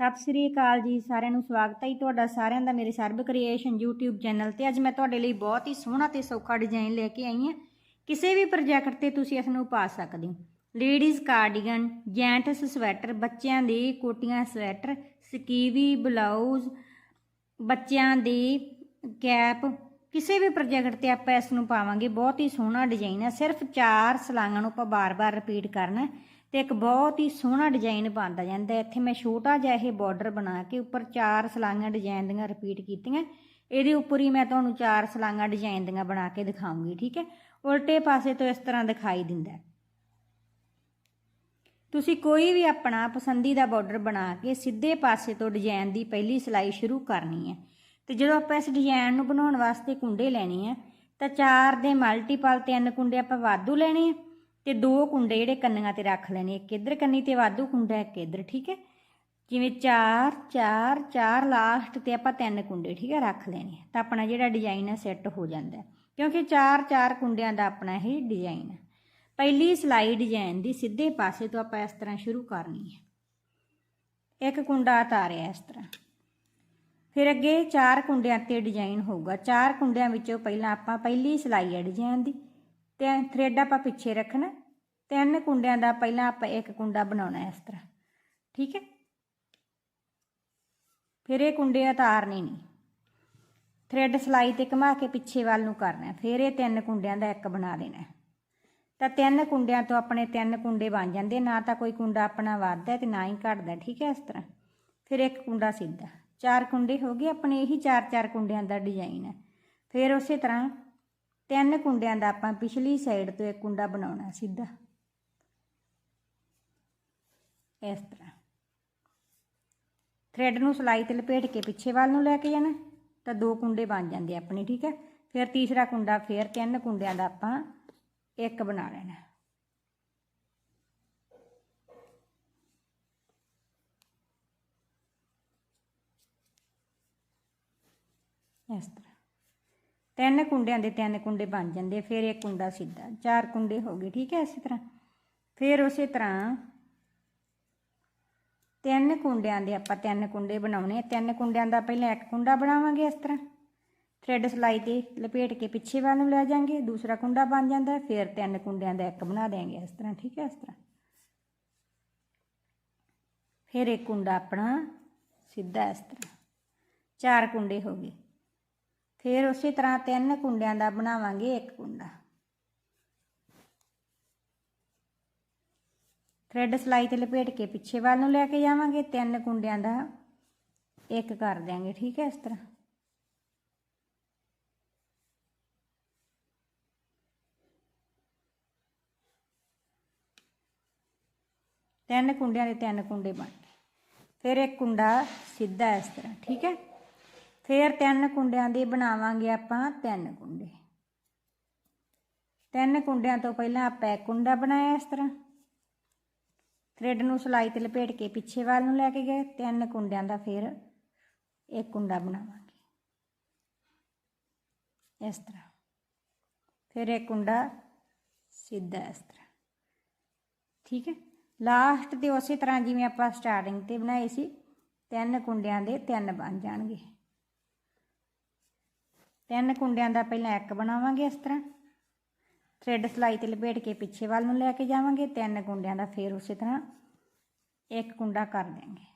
ਸਤਿ ਸ੍ਰੀ ਅਕਾਲ ਜੀ, ਸਾਰਿਆਂ ਨੂੰ ਸਵਾਗਤ ਹੈ ਜੀ ਤੁਹਾਡਾ ਸਾਰਿਆਂ ਦਾ ਮੇਰੇ ਸਰਬ ਕ੍ਰੀਏਸ਼ਨ YouTube ਚੈਨਲ ਤੇ। ਅੱਜ ਮੈਂ ਤੁਹਾਡੇ ਲਈ ਬਹੁਤ ਹੀ ਸੋਹਣਾ ਤੇ ਸੌਖਾ ਡਿਜ਼ਾਈਨ ਲੈ ਕੇ ਆਈ ਹਾਂ। ਕਿਸੇ ਵੀ ਪ੍ਰੋਜੈਕਟ ਤੇ ਤੁਸੀਂ ਇਸ ਨੂੰ ਪਾ ਸਕਦੇ ਹੋ। ਲੇਡੀਜ਼ ਕਾਰਡੀਗਨ ਜੈਂਟਸ ਸਵੈਟਰ ਬੱਚਿਆਂ ਦੇ ਕੋਟੀਆਂ ਸਵੈਟਰ ਸਕੀਵੀ ਬਲਾਊਜ਼ ਬੱਚਿਆਂ ਦੀ ਕੈਪ ਕਿਸੇ ਵੀ ਪ੍ਰੋਜੈਕਟ ਤੇ ਆਪਾਂ ਇਸ ਨੂੰ ਪਾਵਾਂਗੇ। ਬਹੁਤ ਹੀ ਸੋਹਣਾ ਡਿਜ਼ਾਈਨ ਹੈ। ਸਿਰਫ ਚਾਰ ਸਲਾਂਗਾਂ ਨੂੰ ਆਪਾਂ ਬਾਰ-ਬਾਰ ਰਿਪੀਟ ਕਰਨਾ ਤੇ ਇੱਕ ਬਹੁਤ ਹੀ ਸੋਹਣਾ ਡਿਜ਼ਾਈਨ ਪਾਉਂਦਾ ਜਾਂਦਾ। ਇੱਥੇ ਮੈਂ ਛੋਟਾ ਜਿਹਾ ਇਹ ਬਾਰਡਰ ਬਣਾ ਕੇ ਉੱਪਰ ਚਾਰ ਸਲਾਂਗਾਂ ਡਿਜ਼ਾਈਨ ਦੀਆਂ ਰਿਪੀਟ ਕੀਤੀਆਂ। ਇਹਦੇ ਉੱਪਰ ਹੀ ਮੈਂ ਤੁਹਾਨੂੰ ਚਾਰ ਸਲਾਂਗਾਂ ਡਿਜ਼ਾਈਨ ਦੀਆਂ ਬਣਾ ਕੇ ਦਿਖਾਉਂਗੀ, ਠੀਕ ਹੈ? ਉਲਟੇ ਪਾਸੇ ਤੋਂ ਇਸ ਤਰ੍ਹਾਂ ਦਿਖਾਈ ਦਿੰਦਾ ਤੁਸੀਂ ਕੋਈ ਵੀ ਆਪਣਾ ਪਸੰਦੀਦਾ ਬਾਰਡਰ ਬਣਾ ਕੇ ਸਿੱਧੇ ਪਾਸੇ ਤੋਂ ਡਿਜ਼ਾਈਨ ਦੀ ਪਹਿਲੀ ਸਿਲਾਈ ਸ਼ੁਰੂ ਕਰਨੀ ਹੈ। ਤੇ ਜਦੋਂ ਆਪਾਂ ਇਸ ਡਿਜ਼ਾਈਨ ਨੂੰ ਬਣਾਉਣ ਵਾਸਤੇ ਕੁੰਡੇ ਲੈਣੇ ਆ, ਤਾਂ ਚਾਰ ਦੇ ਮਲਟੀਪਲ ਤਿੰਨ ਕੁੰਡੇ ਆਪਾਂ ਵਾਧੂ ਲੈਣੇ ਆ। ਤੇ ਦੋ ਕੁੰਡੇ ਜਿਹੜੇ ਕੰਨੀਆਂ ਤੇ ਰੱਖ ਲੈਣੇ, ਇੱਕ ਇੱਧਰ ਕੰਨੀ ਤੇ ਵਾਧੂ ਕੁੰਡਾ, ਇੱਕ ਇੱਧਰ, ਠੀਕ ਹੈ? ਜਿਵੇਂ 4 4 4 ਲਾਸਟ ਤੇ ਆਪਾਂ ਤਿੰਨ ਕੁੰਡੇ, ਠੀਕ ਹੈ, ਰੱਖ ਲੈਣੇ ਤਾਂ ਆਪਣਾ ਜਿਹੜਾ ਡਿਜ਼ਾਈਨ ਹੈ ਸੈੱਟ ਹੋ ਜਾਂਦਾ ਕਿਉਂਕਿ 4 4 ਕੁੰਡਿਆਂ ਦਾ ਆਪਣਾ ਇਹ ਡਿਜ਼ਾਈਨ ਹੈ ਪਹਿਲੀ ਸਲਾਈ ਡਿਜ਼ਾਈਨ ਦੀ ਸਿੱਧੇ ਪਾਸੇ ਤੋਂ ਆਪਾਂ ਇਸ ਤਰ੍ਹਾਂ ਸ਼ੁਰੂ ਕਰਨੀ ਹੈ। ਇੱਕ ਕੁੰਡਾ ਉਤਾਰਿਆ ਇਸ ਤਰ੍ਹਾਂ। ਫਿਰ ਅੱਗੇ ਚਾਰ ਕੁੰਡਿਆਂ ਤੇ ਡਿਜ਼ਾਈਨ ਹੋਊਗਾ। ਚਾਰ ਕੁੰਡਿਆਂ ਵਿੱਚੋਂ ਪਹਿਲਾਂ ਆਪਾਂ ਪਹਿਲੀ ਸਲਾਈ ਹੈ ਡਿਜ਼ਾਈਨ ਦੀ। ਤੇ ਥ੍ਰੈਡ ਆਪਾਂ ਪਿੱਛੇ ਰੱਖਣਾ ਤਿੰਨ ਕੁੰਡਿਆਂ ਦਾ ਪਹਿਲਾਂ ਆਪਾਂ ਇੱਕ ਕੁੰਡਾ ਬਣਾਉਣਾ ਇਸ ਤਰ੍ਹਾਂ, ਠੀਕ ਹੈ? ਫਿਰ ਇਹ ਕੁੰਡੇ ਉਤਾਰਨੇ ਨਹੀਂ। ਥਰੈਡ ਸਲਾਈ ਤੇ ਘੁਮਾ ਕੇ ਪਿੱਛੇ ਵੱਲ ਨੂੰ ਕਰਨਾ, ਫਿਰ ਇਹ ਤਿੰਨ ਕੁੰਡਿਆਂ ਦਾ ਇੱਕ ਬਣਾ ਦੇਣਾ। ਤਾਂ ਤਿੰਨ ਕੁੰਡਿਆਂ ਤੋਂ ਆਪਣੇ ਤਿੰਨ ਕੁੰਡੇ ਬਣ ਜਾਂਦੇ, ਨਾ ਤਾਂ ਕੋਈ ਕੁੰਡਾ ਆਪਣਾ ਵੱਧਦਾ ਤੇ ਨਾ ਹੀ ਘਟਦਾ, ਠੀਕ ਹੈ ਇਸ ਤਰ੍ਹਾਂ? ਫਿਰ ਇੱਕ ਕੁੰਡਾ ਸਿੱਧਾ। ਚਾਰ ਕੁੰਡੇ ਹੋ ਗਏ, ਆਪਣੇ ਇਹੀ ਚਾਰ ਚਾਰ ਕੁੰਡਿਆਂ ਦਾ ਡਿਜ਼ਾਈਨ ਹੈ। ਫਿਰ ਉਸੇ ਤਰ੍ਹਾਂ ਤਿੰਨ ਕੁੰਡਿਆਂ ਦਾ ਆਪਾਂ ਪਿਛਲੀ ਸਾਈਡ ਤੋਂ ਇੱਕ ਕੁੰਡਾ ਬਣਾਉਣਾ ਸਿੱਧਾ। ਇਸ ਤਰ੍ਹਾਂ। ਥ੍ਰੈਡ ਨੂੰ ਸਲਾਈ ਤੇ ਲਪੇਟ ਕੇ ਪਿੱਛੇ ਵੱਲ ਨੂੰ ਲੈ ਕੇ ਜਾਣਾ, ਤਾਂ ਦੋ ਕੁੰਡੇ ਬਣ ਜਾਂਦੇ ਆਪਣੇ, ਠੀਕ ਹੈ? ਫਿਰ ਤੀਸਰਾ ਕੁੰਡਾ, ਫਿਰ ਤਿੰਨ ਕੁੰਡਿਆਂ ਦਾ ਆਪਾਂ ਇੱਕ ਬਣਾ ਲੈਣਾ। ਇਸ ਤਰ੍ਹਾਂ। ਤਿੰਨ ਕੁੰਡਿਆਂ ਦੇ ਤਿੰਨ ਕੁੰਡੇ ਬਣ ਜਾਂਦੇ ਫਿਰ ਇੱਕ ਕੁੰਡਾ ਸਿੱਧਾ, ਚਾਰ ਕੁੰਡੇ ਹੋ ਗਏ, ਠੀਕ ਹੈ ਇਸੇ ਤਰ੍ਹਾਂ। ਫਿਰ ਉਸੇ ਤਰ੍ਹਾਂ ਤਿੰਨ ਕੁੰਡਿਆਂ ਦੇ ਆਪਾਂ ਤਿੰਨ ਕੁੰਡੇ ਬਣਾਉਣੇ ਆ। ਤਿੰਨ ਕੁੰਡਿਆਂ ਦਾ ਪਹਿਲਾਂ ਇੱਕ ਕੁੰਡਾ ਬਣਾਵਾਂਗੇ ਇਸ ਤਰ੍ਹਾਂ। ਥ੍ਰੈਡ ਸਲਾਈ ਤੇ ਲਪੇਟ ਕੇ ਪਿੱਛੇ ਵੱਲ ਨੂੰ ਲੈ ਜਾਾਂਗੇ, ਦੂਸਰਾ ਕੁੰਡਾ ਬਣ ਜਾਂਦਾ ਫਿਰ ਤਿੰਨ ਕੁੰਡਿਆਂ ਦਾ ਇੱਕ ਬਣਾ ਦੇਾਂਗੇ ਇਸ ਤਰ੍ਹਾਂ, ਠੀਕ ਹੈ ਇਸ ਤਰ੍ਹਾਂ। ਫਿਰ ਇੱਕ ਕੁੰਡਾ ਆਪਣਾ ਸਿੱਧਾ ਇਸ ਤਰ੍ਹਾਂ। ਚਾਰ ਕੁੰਡੇ ਹੋ ਗਏ। ਫਿਰ ਉਸੇ ਤਰ੍ਹਾਂ ਤਿੰਨ ਕੁੰਡਿਆਂ ਦਾ ਬਣਾਵਾਂਗੇ, ਇੱਕ ਕੁੰਡਾ। ਥ੍ਰੈਡ ਸਲਾਈ ਤੇ ਲਪੇਟ ਕੇ ਪਿੱਛੇ ਵੱਲ ਨੂੰ ਲੈ ਕੇ ਜਾਵਾਂਗੇ, ਤਿੰਨ ਕੁੰਡਿਆਂ ਦਾ। ਇੱਕ ਕਰ ਦਿਆਂਗੇ, ਠੀਕ ਹੈ, ਇਸ ਤਰ੍ਹਾਂ। ਤਿੰਨ ਕੁੰਡਿਆਂ ਦੇ ਤਿੰਨ ਕੁੰਡੇ ਬਣ ਗਏ। ਫਿਰ ਇੱਕ ਕੁੰਡਾ ਸਿੱਧਾ ਇਸ ਤਰ੍ਹਾਂ, ਠੀਕ ਹੈ। ਫਿਰ ਤਿੰਨ ਕੁੰਡਿਆਂ ਦੇ ਬਣਾਵਾਂਗੇ ਆਪਾਂ ਤਿੰਨ ਕੁੰਡੇ। ਤਿੰਨ ਕੁੰਡਿਆਂ ਤੋਂ ਪਹਿਲਾਂ ਆਪਾਂ ਇੱਕ ਕੁੰਡਾ ਬਣਾਇਆ ਇਸ ਤਰ੍ਹਾਂ। ਥ੍ਰੈਡ ਨੂੰ ਸਲਾਈ ਤੇ ਲਪੇਟ ਕੇ ਪਿੱਛੇ ਵੱਲ ਨੂੰ ਲੈ ਕੇ ਗਏ। ਤਿੰਨ ਕੁੰਡਿਆਂ ਦਾ ਫਿਰ ਇੱਕ ਕੁੰਡਾ ਬਣਾਵਾਂਗੇ। ਇਸ ਤਰ੍ਹਾਂ। ਫਿਰ ਇੱਕ ਕੁੰਡਾ ਸਿੱਧਾ ਇਸ ਤਰ੍ਹਾਂ। ਠੀਕ ਹੈ? ਲਾਸਟ ਤੇ ਉਸੇ ਤਰ੍ਹਾਂ ਜਿਵੇਂ ਆਪਾਂ ਸਟਾਰਟਿੰਗ ਤੇ ਬਣਾਏ ਸੀ, ਤਿੰਨ ਕੁੰਡਿਆਂ ਦੇ ਤਿੰਨ ਬਣ ਜਾਣਗੇ। ਤਿੰਨ ਕੁੰਡਿਆਂ ਦਾ ਪਹਿਲਾਂ ਇੱਕ ਬਣਾਵਾਂਗੇ ਇਸ ਤਰ੍ਹਾਂ। ਥ੍ਰੈਡ ਸਲਾਈ ਤੇ ਲਪੇਟ ਕੇ ਪਿੱਛੇ ਵੱਲ ਨੂੰ ਲੈ ਕੇ ਜਾਵਾਂਗੇ, ਤਿੰਨ ਕੁੰਡਿਆਂ ਦਾ ਫਿਰ ਉਸੇ ਤਰ੍ਹਾਂ ਇੱਕ ਕੁੰਡਾ ਕਰ ਦਿਆਂਗੇ।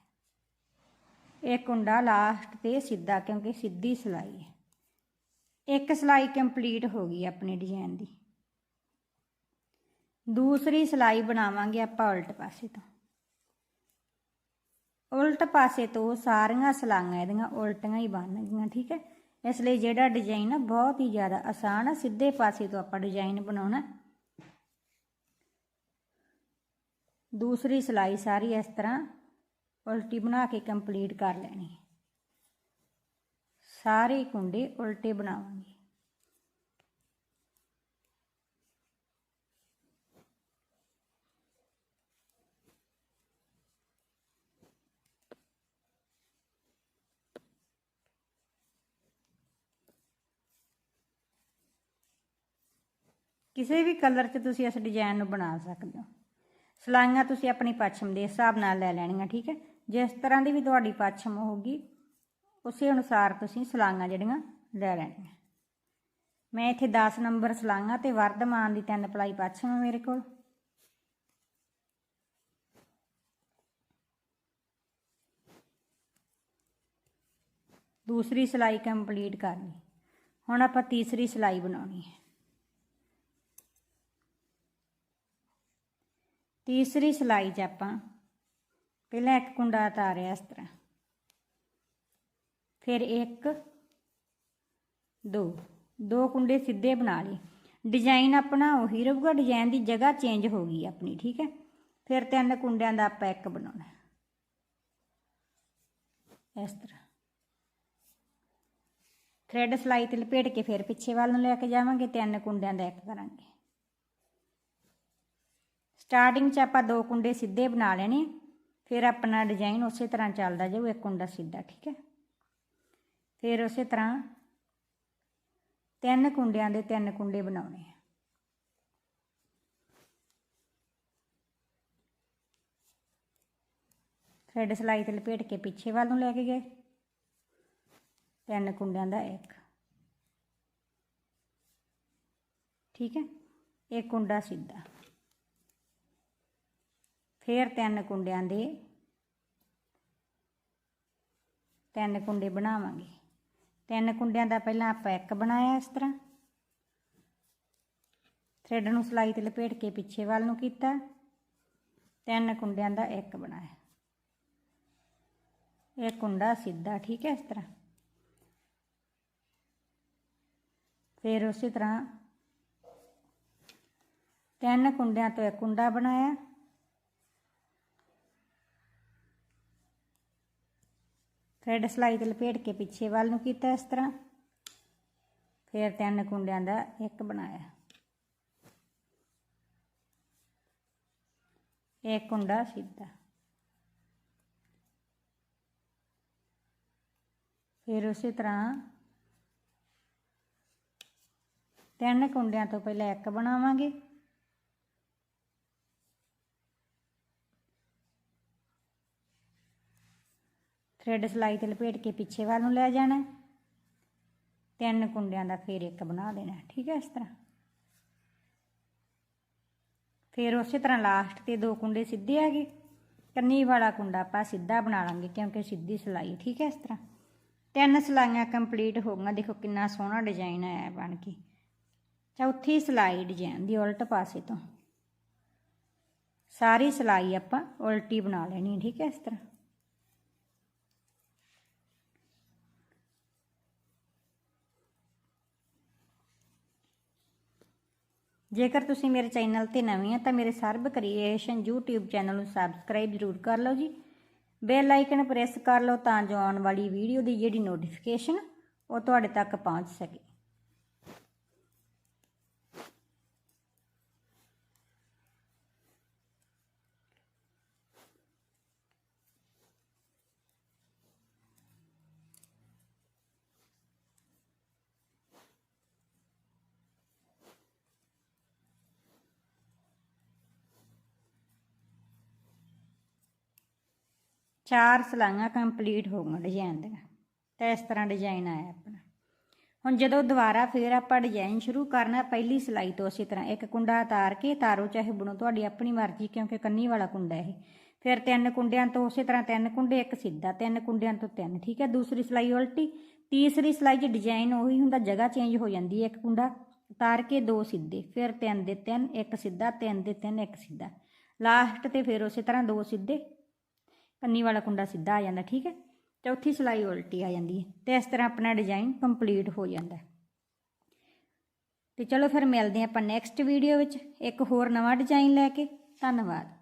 ਇੱਕ ਕੁੰਡਾ ਲਾਸਟ ਤੇ ਸਿੱਧਾ, ਕਿਉਂਕਿ ਸਿੱਧੀ ਸਲਾਈ ਹੈ। ਇੱਕ ਸਲਾਈ ਕੰਪਲੀਟ ਹੋ ਗਈ ਆਪਣੇ ਡਿਜ਼ਾਈਨ ਦੀ। ਦੂਸਰੀ ਸਲਾਈ ਬਣਾਵਾਂਗੇ ਆਪਾਂ ਉਲਟ ਪਾਸੇ ਤੋਂ। ਉਲਟ ਪਾਸੇ ਤੋਂ ਸਾਰੀਆਂ ਸਲਾਈਆਂ ਇਹਦੀਆਂ ਉਲਟੀਆਂ ਹੀ ਬਣਨਗੀਆਂ, ਠੀਕ ਹੈ? ਇਸ ਲਈ ਜਿਹੜਾ ਡਿਜ਼ਾਈਨ ਆ ਬਹੁਤ ਹੀ ਜ਼ਿਆਦਾ ਆਸਾਨ ਆ, ਸਿੱਧੇ ਪਾਸੇ ਤੋਂ ਆਪਾਂ ਡਿਜ਼ਾਈਨ ਬਣਾਉਣਾ। ਦੂਸਰੀ ਸਿਲਾਈ ਸਾਰੀ ਇਸ ਤਰ੍ਹਾਂ ਉਲਟੀ ਬਣਾ ਕੇ ਕੰਪਲੀਟ ਕਰ ਲੈਣੀ ਹੈ। ਸਾਰੇ ਕੁੰਡੇ ਉਲਟੇ ਬਣਾਵਾਂਗੇ। ਕਿਸੇ ਵੀ ਕਲਰ 'ਚ ਤੁਸੀਂ ਇਸ ਡਿਜ਼ਾਈਨ ਨੂੰ ਬਣਾ ਸਕਦੇ ਹੋ। ਸਲਾਈਆਂ ਤੁਸੀਂ ਆਪਣੀ ਪੱਛਮ ਦੇ ਹਿਸਾਬ ਨਾਲ ਲੈ ਲੈਣੀਆਂ, ਠੀਕ ਹੈ? ਜਿਸ ਤਰ੍ਹਾਂ ਦੀ ਵੀ ਤੁਹਾਡੀ ਪੱਛਮ ਹੋਊਗੀ, ਉਸੇ ਅਨੁਸਾਰ ਤੁਸੀਂ ਸਲਾਈਆਂ ਜਿਹੜੀਆਂ ਲੈ ਲੈਣੀਆਂ। ਮੈਂ ਇੱਥੇ 10 ਨੰਬਰ ਸਲਾਈਆਂ ਤੇ ਵਰਧਮਾਨ ਦੀ ਤਿੰਨ ਪਲਾਈ ਪੱਛਮ ਹੈ ਮੇਰੇ ਕੋਲ। ਦੂਸਰੀ ਸਿਲਾਈ ਕੰਪਲੀਟ ਕਰ ਲਈ ਹੁਣ ਆਪਾਂ ਤੀਸਰੀ ਸਿਲਾਈ ਬਣਾਉਣੀ ਹੈ। ਤੀਸਰੀ ਸਿਲਾਈ 'ਚ ਆਪਾਂ ਪਹਿਲਾਂ ਇੱਕ ਕੁੰਡਾ ਉਤਾਰਿਆ ਇਸ ਤਰ੍ਹਾਂ। ਫਿਰ ਇੱਕ, ਦੋ ਦੋ ਕੁੰਡੇ ਸਿੱਧੇ ਬਣਾ ਲਏ। ਡਿਜ਼ਾਈਨ ਆਪਣਾ ਉਹੀ ਰਹੂਗਾ, ਡਿਜ਼ਾਈਨ ਦੀ ਜਗ੍ਹਾ ਚੇਂਜ ਹੋ ਗਈ ਆਪਣੀ, ਠੀਕ ਹੈ। ਫਿਰ ਤਿੰਨ ਕੁੰਡਿਆਂ ਦਾ ਆਪਾਂ ਇੱਕ ਬਣਾਉਣਾ ਇਸ ਤਰ੍ਹਾਂ। ਥ੍ਰੈਡ ਸਲਾਈ ਤੇ ਲਪੇਟ ਕੇ ਫਿਰ ਪਿੱਛੇ ਵੱਲ ਨੂੰ ਲੈ ਕੇ ਜਾਵਾਂਗੇ, ਤਿੰਨ ਕੁੰਡਿਆਂ ਦਾ ਇੱਕ ਕਰਾਂਗੇ। ਸਟਾਰਟਿੰਗ 'ਚ ਆਪਾਂ ਦੋ ਕੁੰਡੇ ਸਿੱਧੇ ਬਣਾ ਲੈਣੇ ਫਿਰ ਆਪਣਾ ਡਿਜ਼ਾਈਨ ਉਸੇ ਤਰ੍ਹਾਂ ਚੱਲਦਾ ਜਾਊ, ਇੱਕ ਕੁੰਡਾ ਸਿੱਧਾ, ਠੀਕ ਹੈ। ਫਿਰ ਉਸੇ ਤਰ੍ਹਾਂ ਤਿੰਨ ਕੁੰਡਿਆਂ ਦੇ ਤਿੰਨ ਕੁੰਡੇ ਬਣਾਉਣੇ ਆ। ਥ੍ਰੈਡ ਸਲਾਈ ਤੇ ਲਪੇਟ ਕੇ ਪਿੱਛੇ ਵੱਲ ਨੂੰ ਲੈ ਕੇ ਗਏ। ਤਿੰਨ ਕੁੰਡਿਆਂ ਦਾ ਇੱਕ। ਠੀਕ ਹੈ? ਇੱਕ ਕੁੰਡਾ ਸਿੱਧਾ। ਫਿਰ ਤਿੰਨ ਕੁੰਡਿਆਂ ਦੇ, ਤਿੰਨ ਕੁੰਡੇ ਬਣਾਵਾਂਗੇ। ਤਿੰਨ ਕੁੰਡਿਆਂ ਦਾ ਪਹਿਲਾਂ ਆਪਾਂ ਇੱਕ ਬਣਾਇਆ ਇਸ ਤਰ੍ਹਾਂ। ਥ੍ਰੈਡ ਨੂੰ ਸਲਾਈ ਤੇ ਲਪੇਟ ਕੇ ਪਿੱਛੇ ਵੱਲ ਨੂੰ ਕੀਤਾ। ਤਿੰਨ ਕੁੰਡਿਆਂ ਦਾ ਇੱਕ ਬਣਾਇਆ। ਇਹ ਕੁੰਡਾ ਸਿੱਧਾ, ਠੀਕ ਹੈ, ਇਸ ਤਰ੍ਹਾਂ। ਫਿਰ ਉਸੇ ਤਰ੍ਹਾਂ ਤਿੰਨ ਕੁੰਡਿਆਂ ਤੋਂ ਇੱਕ ਕੁੰਡਾ ਬਣਾਇਆ। ਥ੍ਰੈਡ ਸਲਾਈ ਤੇ ਲਪੇਟ ਕੇ ਪਿੱਛੇ ਵੱਲ ਨੂੰ ਕੀਤਾ ਇਸ ਤਰ੍ਹਾਂ। ਫਿਰ ਤਿੰਨ ਕੁੰਡਿਆਂ ਦਾ ਇੱਕ ਬਣਾਇਆ। ਇੱਕ ਕੁੰਡਾ ਸਿੱਧਾ। ਫਿਰ ਉਸੇ ਤਰ੍ਹਾਂ ਤਿੰਨ ਕੁੰਡਿਆਂ ਤੋਂ ਪਹਿਲਾਂ ਇੱਕ ਬਣਾਵਾਂਗੇ। ਥ੍ਰੈਡ ਸਲਾਈ ਤੇ ਲਪੇਟ ਕੇ ਪਿੱਛੇ ਵੱਲ ਨੂੰ ਲੈ ਜਾਣਾ ਤਿੰਨ ਕੁੰਡਿਆਂ ਦਾ ਫਿਰ ਇੱਕ ਬਣਾ ਦੇਣਾ ਠੀਕ ਹੈ, ਇਸ ਤਰ੍ਹਾਂ। ਫਿਰ ਉਸੇ ਤਰ੍ਹਾਂ ਲਾਸਟ ਤੇ ਦੋ ਕੁੰਡੇ ਸਿੱਧੇ ਆ ਗਏ। ਕੰਨੀ ਵਾਲਾ ਕੁੰਡਾ ਆਪਾਂ ਸਿੱਧਾ ਬਣਾ ਲਾਂਗੇ ਕਿਉਂਕਿ ਸਿੱਧੀ ਸਲਾਈ, ਠੀਕ ਹੈ, ਇਸ ਤਰ੍ਹਾਂ। ਤਿੰਨ ਸਲਾਈਆਂ ਕੰਪਲੀਟ ਹੋ ਗਈਆਂ। ਦੇਖੋ ਕਿੰਨਾ ਸੋਹਣਾ ਡਿਜ਼ਾਈਨ ਆਇਆ ਬਣ ਕੇ। ਚੌਥੀ ਸਲਾਈ ਡਿਜ਼ਾਈਨ ਦੀ ਉਲਟ ਪਾਸੇ ਤੋਂ। ਸਾਰੀ ਸਲਾਈ ਆਪਾਂ ਉਲਟੀ ਬਣਾ ਲੈਣੀ ਠੀਕ ਹੈ, ਇਸ ਤਰ੍ਹਾਂ। ਜੇਕਰ ਤੁਸੀਂ ਮੇਰੇ ਚੈਨਲ ਤੇ ਨਵੇਂ ਆ ਤਾਂ ਮੇਰੇ ਸਰਬ ਕ੍ਰੀਏਸ਼ਨ YouTube ਚੈਨਲ ਨੂੰ ਸਬਸਕ੍ਰਾਈਬ ਜ਼ਰੂਰ ਕਰ ਲਓ ਜੀ। ਬੈਲ ਆਈਕਨ ਪ੍ਰੈਸ ਕਰ ਲਓ ਤਾਂ ਜੋ ਆਉਣ ਵਾਲੀ ਵੀਡੀਓ ਦੀ ਜਿਹੜੀ ਨੋਟੀਫਿਕੇਸ਼ਨ ਉਹ ਤੁਹਾਡੇ ਤੱਕ ਪਹੁੰਚ ਸਕੇ। ਚਾਰ ਸਲਾਈਆਂ ਕੰਪਲੀਟ ਹੋ ਗਈਆਂ ਡਿਜ਼ਾਈਨ ਦੀਆਂ। ਤਾਂ ਇਸ ਤਰ੍ਹਾਂ ਡਿਜ਼ਾਈਨ ਆਇਆ ਆਪਣਾ। ਹੁਣ ਜਦੋਂ ਦੁਬਾਰਾ ਫੇਰ ਆਪਾਂ ਡਿਜ਼ਾਈਨ ਸ਼ੁਰੂ ਕਰਨਾ, ਪਹਿਲੀ ਸਲਾਈ ਤੋਂ ਇਸੇ ਤਰ੍ਹਾਂ ਇੱਕ ਕੁੰਡਾ ਉਤਾਰ ਕੇ ਤਾਰੋ, ਚਾਹੇ ਬਣੋ, ਤੁਹਾਡੀ ਆਪਣੀ ਮਰਜ਼ੀ, ਕਿਉਂਕਿ ਕੰਨੀ ਵਾਲਾ ਕੁੰਡਾ ਇਹ। ਫਿਰ ਤਿੰਨ ਕੁੰਡਿਆਂ ਤੋਂ ਉਸੇ ਤਰ੍ਹਾਂ ਤਿੰਨ ਕੁੰਡੇ, ਇੱਕ ਸਿੱਧਾ, ਤਿੰਨ ਕੁੰਡਿਆਂ ਤੋਂ ਤਿੰਨ, ਠੀਕ ਹੈ? ਦੂਸਰੀ ਸਲਾਈ ਉਲਟੀ, ਤੀਸਰੀ ਸਲਾਈ 'ਚ ਡਿਜ਼ਾਈਨ ਉਹੀ ਹੁੰਦਾ, ਜਗ੍ਹਾ ਚੇਂਜ ਹੋ ਜਾਂਦੀ ਹੈ ਇੱਕ ਕੁੰਡਾ। ਉਤਾਰ ਕੇ ਦੋ ਸਿੱਧੇ, ਫਿਰ ਤਿੰਨ ਦੇ ਤਿੰਨ, ਇੱਕ ਸਿੱਧਾ, ਤਿੰਨ ਦੇ ਤਿੰਨ, ਇੱਕ ਸਿੱਧਾ। ਲਾਸਟ ਤੇ ਫਿਰ ਉਸੇ ਤਰ੍ਹਾਂ ਦੋ ਸਿੱਧੇ ਕੰਨੀ ਵਾਲਾ ਕੁੰਡਾ ਸਿੱਧਾ ਆ ਜਾਂਦਾ, ਠੀਕ ਹੈ? ਚੌਥੀ ਸਲਾਈ ਉਲਟੀ ਆ ਜਾਂਦੀ ਹੈ ਤੇ ਇਸ ਤਰ੍ਹਾਂ ਆਪਣਾ ਡਿਜ਼ਾਈਨ ਕੰਪਲੀਟ ਹੋ ਜਾਂਦਾ ਹੈ। ਤੇ ਚਲੋ ਫਿਰ ਮਿਲਦੇ ਹਾਂ ਆਪਾਂ ਨੈਕਸਟ ਵੀਡੀਓ ਵਿੱਚ। ਇੱਕ ਹੋਰ ਨਵਾਂ ਡਿਜ਼ਾਈਨ ਲੈ ਕੇ। ਧੰਨਵਾਦ।